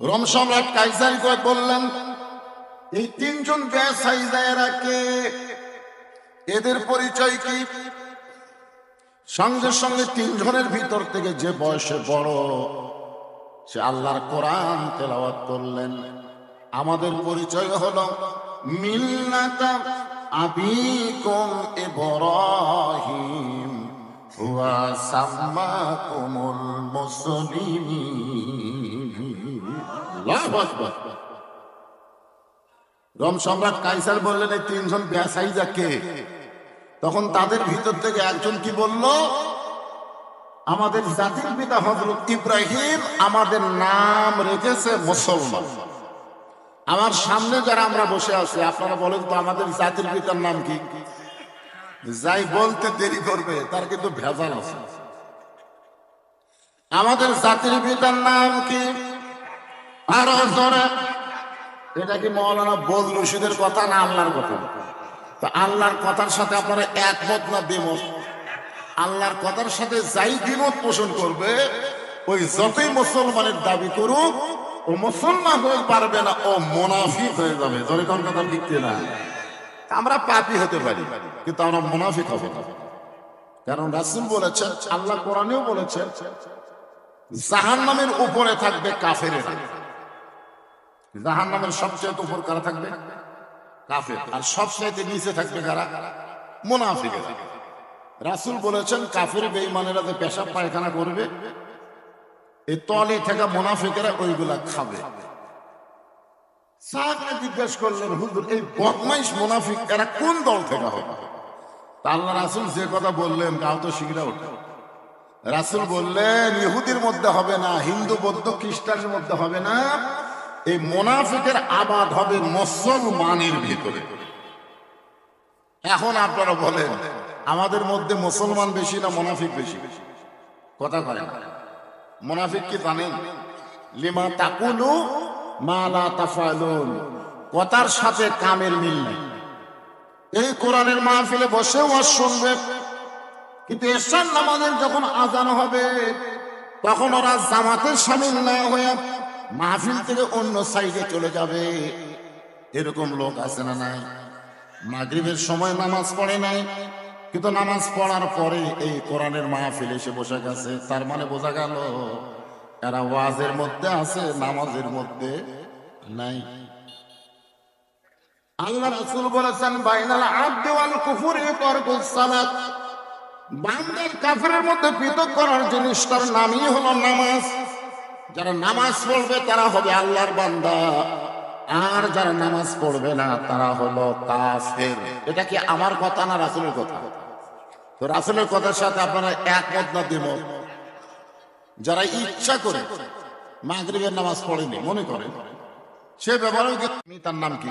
Rome সম্রাট কাইসার করে বললেন, এই তিনজন ব্যবসায়ীরা কে? এদের পরিচয় কি? সঙ্গে সঙ্গে তিনজনের ভিতর থেকে যে বয়সে বড়, সে আল্লাহর কোরআন তেলাওয়াত করলেন। আমাদের পরিচয় হলো মিল্লাতা আবিকুম ইব্রাহিম, হুয়া সাম্মাকুমুল মুসলিমিন। রোম সম্রাট কাইসার বললেন, এই তিনজন ব্যবসায়ীরা কে? তখন তাদের ভিতর থেকে একজন কি বলল, আমাদের জাতির পিতা হজরত ইব্রাহিম আমাদের নাম রেখেছে মুসলমান। আমার সামনে যারা আমরা বসে আছি, আপনারা বলেন তো আমাদের জাতির পিতার নাম কি? যাই বলতে দেরি করবে, তার কিন্তু ভেজাল আছে। আমাদের জাতির পিতার নাম কি? আরও জোরে এটা কি মৌলানা বদ রশিদের কথা না আল্লাহর কথা? তো আল্লাহর কথার সাথে আপনারা একমত না দ্বিমত আল্লাহর কথার সাথে যাই দ্বিমত পোষণ করবে, ওই যতই মুসলমানের দাবি করুক, ও মুসলমান হয়ে পারবে না, ও মোনাফিক হয়ে যাবে। জোরে কোন কথা লিখতে না? আমরা পাপি হতে পারি, কিন্তু আমরা মুনাফিক হব না। কারণ রাসুল বলেছেন, আল্লাহ কোরআনেও বলেছেন জাহান নামের উপরে থাকবে কাফেরেরা। জাহান নামের সবচেয়ে উপর কারা থাকবে? কাফের। আর সবচাইতে নিচে থাকবে কারা? মুনাফিকেরা। রাসুল বলেছেন, কাফের বেঈমানেরা যে পেশাব পায়খানা করবে এই তলে থাকা মুনাফিকেরা ওইগুলা খাবে। জিজ্ঞেস করলেন, হুজুর, এই বদমাইশ মুনাফিক, এরা কোন দল থেকে হবে? আল্লাহ রাসুল যে কথা বললেন, তাও তো শিখরা ওঠে। রাসুল বললেন, ইহুদির মধ্যে হবে না, হিন্দু, বৌদ্ধ, খ্রিস্টানের মধ্যে হবে না। এই মোনাফিকের আবাদ হবে মুসলমানের ভিতরে। এখন আপনারা বলেন, আমাদের মধ্যে মুসলমান বেশি না মোনাফিক বেশি? কথা কয় মোনাফিক কি জানেন? লিমা তাকুলু মালা তাফালুন। কথার সাথে কামের মিল এই কোরআনের মাহফিলে বসে ওয়াজ শুনবে। কিন্তু এরশাদ নামাজের যখন আজান হবে, তখন ওরা জামাতের সামিল না হয়ে মাহফিল থেকে অন্য সাইডে চলে যাবে। এরকম লোক আছে না নাই? মাগরিবের সময় নামাজ পড়ে নাই। কিন্তু নামাজ পড়ার পরে এই কোরআনের মাহফিল এসে বসে গেছে। তার মানে বোঝা গেল, এরা ওয়াজের মধ্যে আছে, নামাজের মধ্যে নাই। আল্লাহ রাসূল বলেছেন, বাইনাল আবদি ওয়াল কুফরি তরকুস সালাত। বান্দার কাফেরের মধ্যে পৃথক করার জিনিসটার নামই হলো নামাজ। যারা নামাজ পড়বে, তারা হবে আল্লাহর বান্দা। আর যারা নামাজ পড়বে না, তারা হলো কাফের। এটা কি আমার কথা না রাসুলের কথা? তো রাসুলের কথার সাথে আপনারা একমত না দ্বিমত? যারা ইচ্ছা করে মাগরিবের নামাজ পড়েনি, মনে করে সে ব্যবহার তার নাম কি?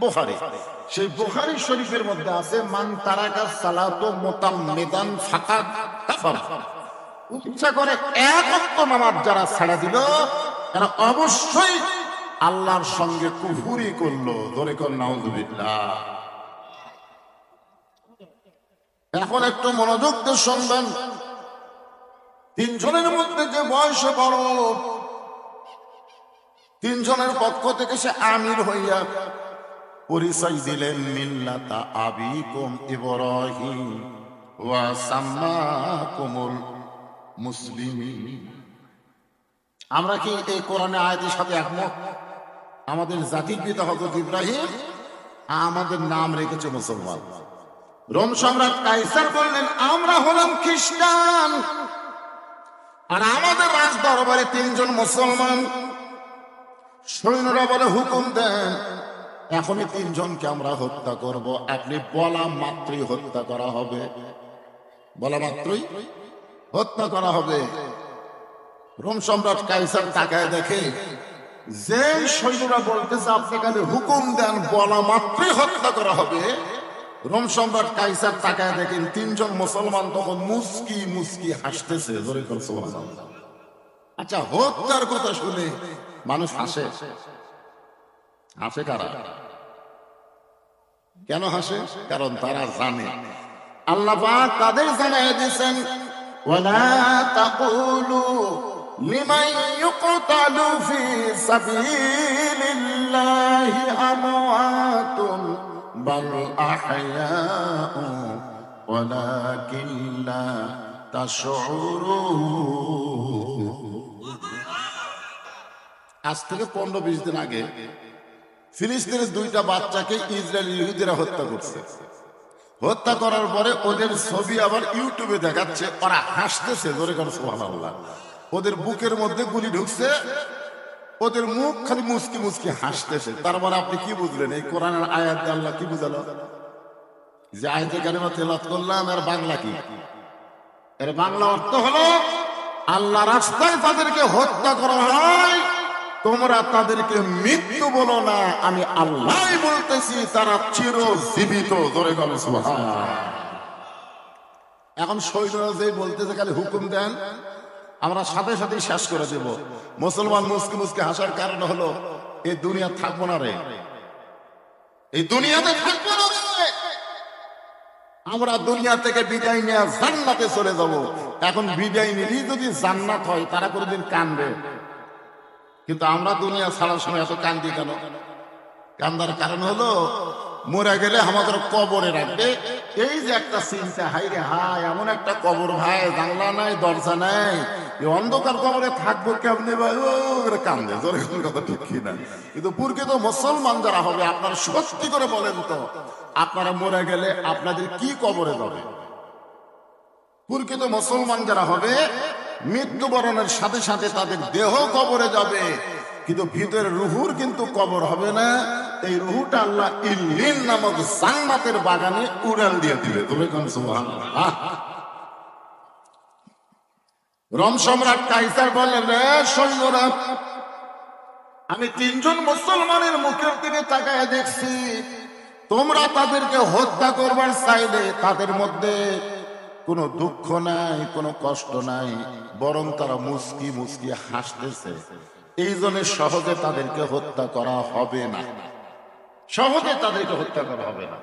বোখারি। সেই বোখারি শরীফের মধ্যে আছে, মান তারাকা সালাতো মোতাম্মিদান ফাকাদ কাফার। ইচ্ছা করে এক নামাজ যারা ছাড়া দিল, তারা অবশ্যই আল্লাহর সঙ্গে কুফুরি করল। ধরে কর এখন একটু মনোযোগ দিয়ে শুনবেন। তিনজনের মধ্যে যে বয়সে বড়, তিনজনের পক্ষ থেকে সে আমির হইয়া পরিচয় দিলেন, মিল্লাতা আবিকুম ইব্রাহিম ওয়া সাম্মাকুমুল আমরা কি এই কোরআনে আয়াতের সাথে একমত? আমাদের জাতির পিতা হজরত ইব্রাহিম আমাদের নাম রেখেছে মুসলমান। রোম সম্রাট কাইসার বললেন, আমরা হলাম খ্রিস্টান। আর আমাদের রাজ দরবারে তিনজন মুসলমান। সৈন্যরা বলে, হুকুম দেন, এখনই তিনজনকে আমরা হত্যা করব। আপনি বলা মাত্রই হত্যা করা হবে। বলা মাত্রই? হত্যা করা হবে। রোম সম্রাট কাইসার তাকায় দেখে, যে সৈন্যরা বলতেছে আপনি হুকুম দেন, বলা মাত্রই হত্যা করা হবে। রোম সম্রাট কাইসার তাকায় দেখেন তিনজন মুসলমান তখন মুস্কি মুস্কি হাসতেছে। আচ্ছা হত্যার কথা শুনে মানুষ হাসে। হাসে কারা? কেন হাসে? কারণ তারা জানে। আল্লাহ তাদের জানাই দিয়েছেন ওয়ালা তাকুলু لمن يقتل في سبيل الله أموات بل أحياء ولكن لا تشعرون আজ থেকে পনেরো বিশ দিন আগে ফিলিস্তিনের দুইটা বাচ্চাকে ইসরায়েল ইহুদিরা হত্যা করছে হত্যা করার পরে ওদের ছবি আবার ইউটিউবে দেখাচ্ছে, ওরা হাসতেছে, জোরে করে সুবহানাল্লাহ। ওদের বুকের মধ্যে গুলি ঢুকছে, ওদের মুখ খালি মুসকি মুসকি হাসতেছে। তার মানে আপনি কি বুঝলেন? এই কোরআনের আয়াত আল্লাহ কি বুঝালো? যে আয়াতে কারিমা তেলাত করলাম আর বাংলা কি? এর বাংলা অর্থ হলো, আল্লাহ রাস্তায় তাদেরকে হত্যা করা হয় তোমরা তাদেরকে মৃত্যু বলো না, আমি আল্লাহ বলতেছি, তারা চিরজীবিত। ধরে গেল এখন সৈন্যরা যে বলতেছে, খালি হুকুম দেন, আমরা সাথে সাথে শেষ করে দেব। মুসলমান মুসকে মুসকে হাসার কারণ হলো, এই দুনিয়া থাকব না রে। এই দুনিয়াতে থাকব না আমরা দুনিয়া থেকে বিদায় নিয়ে জান্নাতে চলে যাব। এখন বিদায় নিলেই যদি জান্নাত হয়, তারা কোনোদিন কানবে। কিন্তু আমরা দুনিয়া ছাড়ার সময় এত কান্দি কেন? কান্দার কারণ হলো, মরে গেলে আমাদের কবরে রাখবে। এই যে একটা চিন্তা হাই রে হাই এমন একটা কবর ভাই, জানলা নাই, দরজা নাই। অন্ধকার কবরে থাকব কেমনে ভাই? ও কান্দে, জোরে কথা ঠিক না কিন্তু প্রকৃত মুসলমান যারা হবে, আপনারা সত্যি করে বলেন তো, আপনারা মরে গেলে আপনাদের কি কবরে যাবে? প্রকৃত মুসলমান যারা হবে মৃত্যুবরণের সাথে সাথে তাদের দেহ কবরে যাবে। কিন্তু ভিতরে রুহুর কিন্তু কবর হবে না। এই রুহুটা আল্লাহ ইল্লিন নামক জান্নাতের বাগানে উড়াল দিয়ে দিবে। তুমি কোন সুবহানাল্লাহ? রম সম্রাট কাইসার বললেন রে সৈন্যরা, আমি তিনজন মুসলমানের মুখের দিকে তাকায় দেখছি। তোমরা তাদেরকে হত্যা করবার চাইলে তাদের মধ্যে কোনো দুঃখ নাই, কোনো কষ্ট নাই, বরং তারা মুসকি মুসকি হাসতেছে। এই জন্য সহজে তাদেরকে হত্যা করা হবে না। সহজে তাদেরকে হত্যা করা হবে না।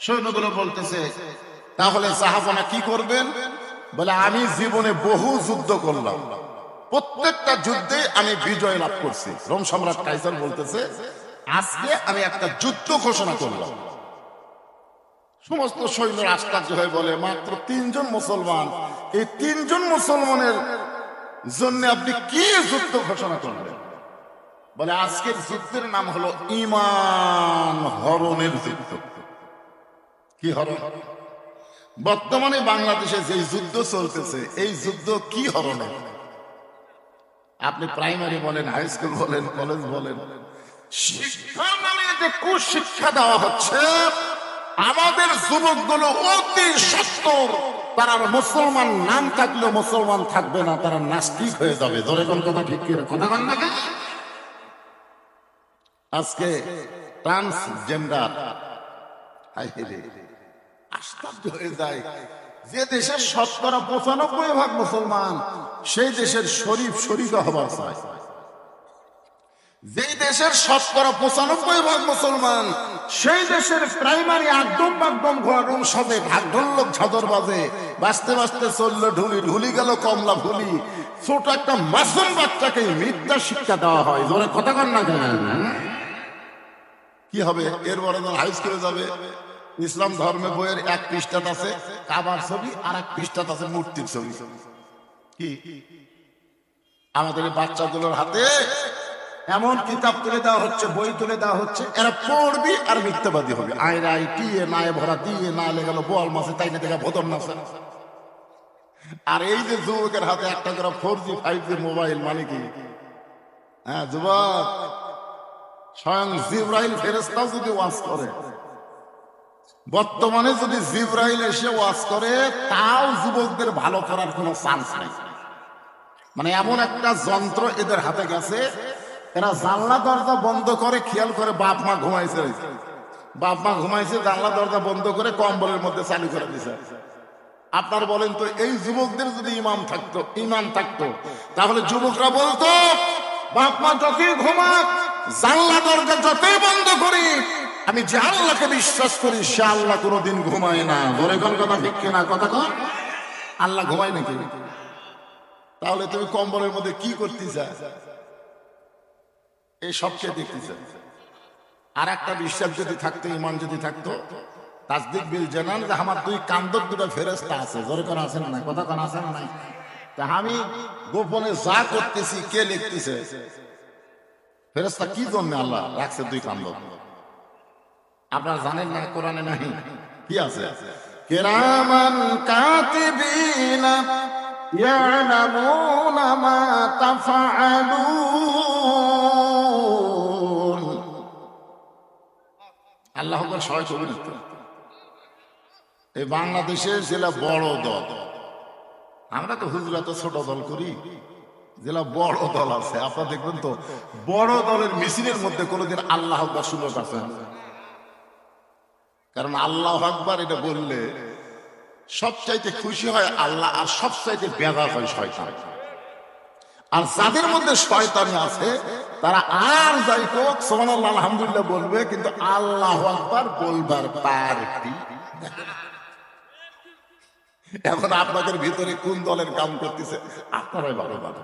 সৈন্যগুলো বলতেছে, তাহলে সাহাবানা কি করবেন? বলে, আমি জীবনে বহু যুদ্ধ করলাম। প্রত্যেকটা যুদ্ধে আমি বিজয় লাভ করছি। রোম সম্রাট কাইসার বলতেছে, আজকে আমি একটা যুদ্ধ ঘোষণা করলাম। সমস্ত সৈন্য আশ্চর্য হয়ে বলে, মাত্র তিনজন মুসলমান। এই তিনজন মুসলমানের জন্য আপনি কি যুদ্ধ ঘোষণা করলেন? বলে, আজকের যুদ্ধের নাম হলো ইমান হরণের যুদ্ধ। কি হরণ? বর্তমানে বাংলাদেশে যে যুদ্ধ চলতেছে, এই যুদ্ধ কি হরণের আপনি প্রাইমারি বলেন, হাই স্কুল বলেন, কলেজ বলেন। শিক্ষা মানে যে কুশিক্ষা দেওয়া হচ্ছে আমাদের যুবকগুলো অতি সত্তর। তারা মুসলমান, নাম থাকলেও মুসলমান থাকবে না, তারা নাস্তিক হয়ে যাবে। ধরে কোন কথা ঠিক কথা আজকে ট্রান্সজেন্ডার আশ্চর্য হয়ে যায়। যে দেশের শতকরা পঁচানব্বই ভাগ মুসলমান, সেই দেশের শরীফ শরীফ হবার চায়। যেই দেশের শতকরা পঁচানব্বই ভাগ মুসলমান সেই দেশের প্রাইমারি একদম একদম ঘরম সবে ঢাকঢোল্লক ঝাদর বাজে। বাঁচতে বাঁচতে চলল ঢুলি ঢুলি গেল কমলা ভুলি ছোট একটা মাসুম বাচ্চাকে মিথ্যা শিক্ষা দেওয়া হয়। জোরে কথা কন না কি হবে? এর বড় হাই স্কুলে যাবে। ইসলাম ধর্মে বইয়ের এক পৃষ্ঠাত আছে, কাবার ছবি, আর এক পৃষ্ঠাত আছে মূর্তির ছবি। কি? আমাদের বাচ্চাগুলোর হাতে এমন কিতাব তুলে দেওয়া হচ্ছে, বই তুলে দেওয়া হচ্ছে, এরা পড়বি আর মিথ্যাবাদী হবে। আয়রা আই টিয়ে নায়ে ভরা দিয়ে না লেগালো বল মাসে তাই না দেখা ভদর নাচে। আর এই যে যুবকের হাতে একটা করে four G five G mobile মানে কি? হ্যাঁ যুবক, স্বয়ং জিব্রাইল ফেরেস্তাও যদি ওয়াজ করে, বর্তমানে যদি জিব্রাইল এসে ওয়াজ করে, তাও যুবকদের ভালো করার কোনো চান্স নাই। মানে এমন একটা যন্ত্র এদের হাতে গেছে এরা জানলা দরজা বন্ধ করে খেয়াল করে বাপ মা ঘুমাইছে। বাপ মা ঘুমাইছে, জানলা দরজা বন্ধ করে কম্বলের মধ্যে চালু করে দিছে। আপনার বলেন তো, এই যুবকদের যদি ইমাম থাকতো ইমান থাকতো, তাহলে যুবকরা বলতো, বাপ মা যতই ঘুমাক, জানলা দরজা যতই বন্ধ করি, আমি যে আল্লাহকে বিশ্বাস করি, সে আল্লাহ কোনোদিন ঘুমায় না। ঘরে কোন কথা ঠিক না কথা কন। আল্লাহ ঘুমায় নাকি? তাহলে তুমি কম্বলের মধ্যে কি করতেছ এই সবকে দেখতেছ আর একটা বিশ্বাস যদি থাকতো, ইমান যদি থাকতো, তাসদিক বিল জানান যে আমার দুই কান্দর দুটো ফেরস্তা আছে। জোরে করা আছে না নাই? কথা আছে না নাই? তা আমি গোপনে যা করতেছি, কে লিখতেছে? ফেরস্তা কি জন্য আল্লাহ রাখছে দুই কান্দ আপনারা জানেন না, কোরআনে নাই? কি আছে? কিরামান কাতিবিন ইয়ালামুনা মা তাফআলুন। আল্লাহ ছবি লিখতে এই বাংলাদেশের জেলা বড় দল। আমরা তো হুজরা তো ছোট দল করি। জেলা বড় দল আছে। আপনারা দেখবেন তো, বড় দলের মিছিলের মধ্যে কোনোদিন আল্লাহ আকবার সুযোগ আছে। কারণ আল্লাহ আকবার এটা বললে সবচাইতে খুশি হয় আল্লাহ আর সবচাইতে বেদা হয় শয়তান। আর যাদের মধ্যে শয়তানি আছে, তারা আর যাই হোক সোমান আলহামদুলিল্লাহ বলবে, কিন্তু আল্লাহ আকবার বলবার পার এখন আপনাদের ভিতরে কোন দলের কাম করতেছে? আপনারাই ভালো ভালো